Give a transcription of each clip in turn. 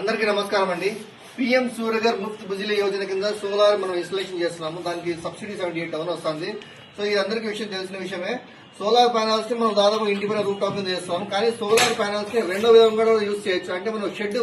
అందరికీ నమస్కారం అండి. పిఎం సూర్యగర్ ముఫ్త్ బిజిలీ యోజన కింద సోలార్ మనం ఇన్స్టలేషన్ చేస్తున్నాము. దానికి సబ్సిడీ సెవెంటీ ఎయిట్ థౌసండ్ వస్తుంది. సో ఇది అందరికీ విషయం తెలిసిన విషయమే. సోలార్ ప్యానల్స్ని మనం దాదాపు ఇంటి పైన రూప్ టాప్ మీద చేస్తాం కానీ సోలార్ ప్యానల్స్ని రెండో విధంగా కూడా యూజ్ చేయొచ్చు. అంటే మనం షెడ్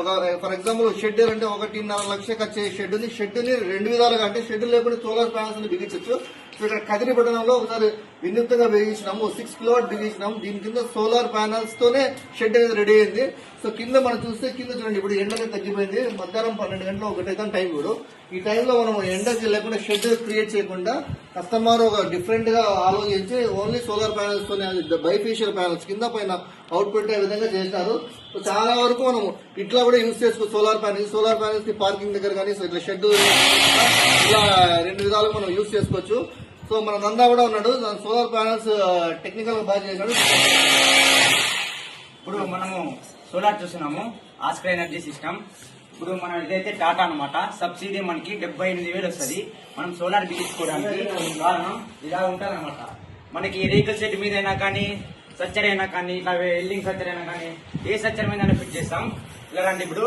ఒక ఫర్ ఎగ్జాంపుల్ షెడ్ అంటే ఒకటిన్నర లక్ష ఖర్చు షెడ్ ఉంది. షెడ్ని రెండు విధాలుగా అంటే షెడ్ లేకుండా సోలార్ ప్యానల్స్ని బిగించవచ్చు ఇక్కడ కదిరి పట్టణంలో ఒకసారి వినూత్నంగా వేయించినాము. సిక్స్ కిలో బిగించినాము దీని కింద సోలార్ ప్యానల్స్ తోనే షెడ్ అనేది రెడీ అయింది. సో కింద మనం చూస్తే కింద చూడండి ఇప్పుడు ఎండ తగ్గిపోయింది. మధ్యాహ్నం పన్నెండు గంటలు ఒకటైతే టైం కూడా ఈ టైంలో మనం ఎండకి లేకుండా షెడ్ క్రియేట్ చేయకుండా కస్టమర్ ఒక డిఫరెంట్గా ఆలోచించి ఓన్లీ సోలార్ ప్యానల్స్ తోనే బైఫేషియల్ ప్యానల్స్ కింద పైన అవుట్పుట్ ఏ విధంగా చేస్తారు. సో చాలా వరకు మనం ఇట్లా కూడా యూస్ చేసుకో solar panels solar panels parking దగ్గర కానీ సో ఇట్లా షెడ్ ఇలా రెండు విధాలు మనం యూస్ చేసుకోవచ్చు. సో మన నందా కూడా ఉన్నాడు. సోలార్ ప్యానల్స్ టెక్నికల్ బాగా చేశాడు. ఇప్పుడు మనము సోలార్ చూస్తున్నాము ఆస్కర్ ఎనర్జీ సిస్టమ్. ఇప్పుడు మనం ఇదైతే టాటా అన్నమాట. సబ్సిడీ మనకి డెబ్బై ఎనిమిది వేలు వస్తుంది. మనం సోలార్ బిగించుకోవడానికి కారణం ఇలా ఉంటుంది అనమాట మనకి రేకుల సెట్ మీద అయినా కానీ సచ్చర్ అయినా కానీ ఇట్లా వెల్డింగ్ సచ్చర్ అయినా కానీ ఏ సచ్చర్ మీద ఫిట్ చేస్తాం. ఇలా రండి ఇప్పుడు.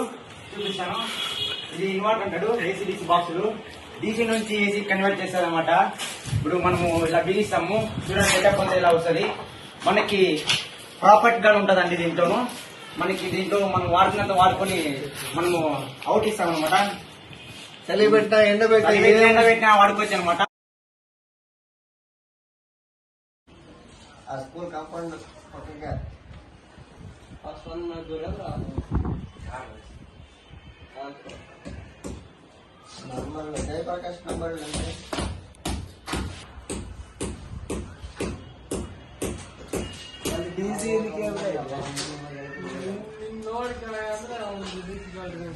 చూపిస్తాను. ఇది ఇన్వర్టర్ అంటాడు ఏసీ బాక్సులు డీసీ నుంచి ఏసీ కన్వర్ట్ చేస్తారు అనమాట ఇప్పుడు మనము ఇలా బిగిస్తాము చూడండి సెటప్ అంతా ఇలా వస్తుంది. మనకి ప్రాపర్టీ గా ఉంటదండి దీంట్లోను. మనకి దీంట్లో మనం వాడుకున్నంత వాడుకొని మనము అవుట్ ఇస్తాం అనమాట చలి పెట్టినా ఎండ పెట్టినా పెట్టినా వాడుకోవచ్చు అనమాట ఆ స్కూల్ కాంపౌండ్ పక్కగా नॉर्मल पर कस्टमर लेंगे ಬಿಸಿ ಇರಲಿಕ್ಕೆ ನೋಡಿ ಕಡೆ ಅಂದ್ರೆ ಅವ್ರು ಬಿಸಿ ಬಲ್ರಿ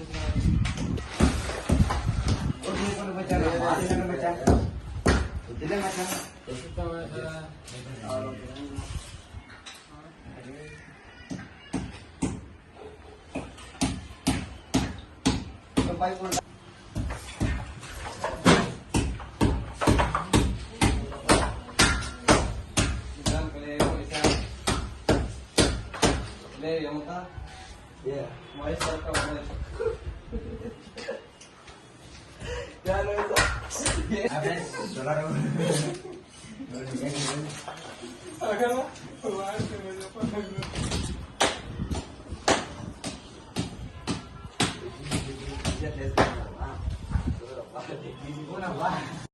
ಮಚ್ಚ pregunta? Yeah. Why is? Ya lo hizo. A ver, llorar. A ver, ¿qué es eso? Hágalo. Ya te has. Una baja.